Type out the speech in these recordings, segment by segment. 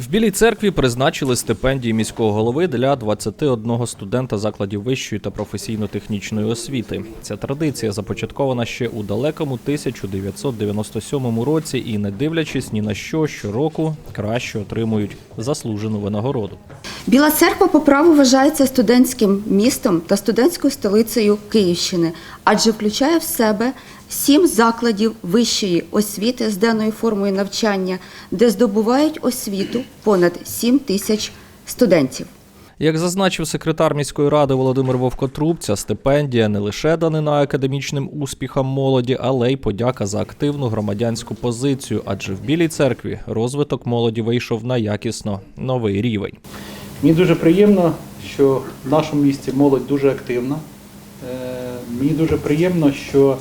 В Білій церкві призначили стипендії міського голови для 21 студента закладів вищої та професійно-технічної освіти. Ця традиція започаткована ще у далекому 1997 році і, не дивлячись ні на що, щороку краще отримують заслужену винагороду. Біла церква по праву вважається студентським містом та студентською столицею Київщини, адже включає в себе сім закладів вищої освіти з денною формою навчання, де здобувають освіту понад 7 тисяч студентів. Як зазначив секретар міської ради Володимир Вовкотруб, ця стипендія не лише данина академічним успіхам молоді, але й подяка за активну громадянську позицію, адже в Білій церкві розвиток молоді вийшов на якісно новий рівень. Мені дуже приємно, що в нашому місті молодь дуже активна. Е, Мені дуже приємно, що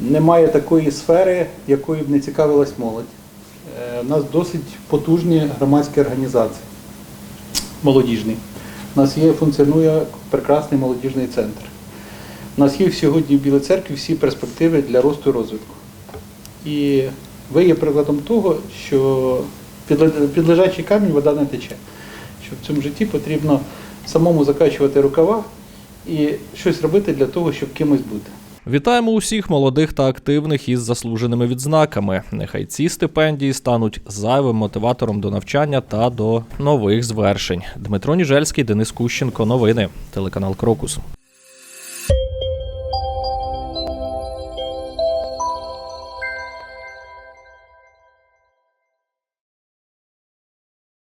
немає такої сфери, якою б не цікавилась молодь. Е, У нас досить потужні громадські організації молодіжні. У нас є, функціонує прекрасний молодіжний центр. У нас є сьогодні в Білій церкві всі перспективи для росту і розвитку. І ви є прикладом того, що під ле- під лежачий камінь вода не тече. Що в цьому житті потрібно самому закачувати рукава і щось робити для того, щоб кимось бути. Вітаємо усіх молодих та активних із заслуженими відзнаками. Нехай ці стипендії стануть зайвим мотиватором до навчання та до нових звершень. Дмитро Ніжельський, Денис Кущенко. Новини. Телеканал Крокус.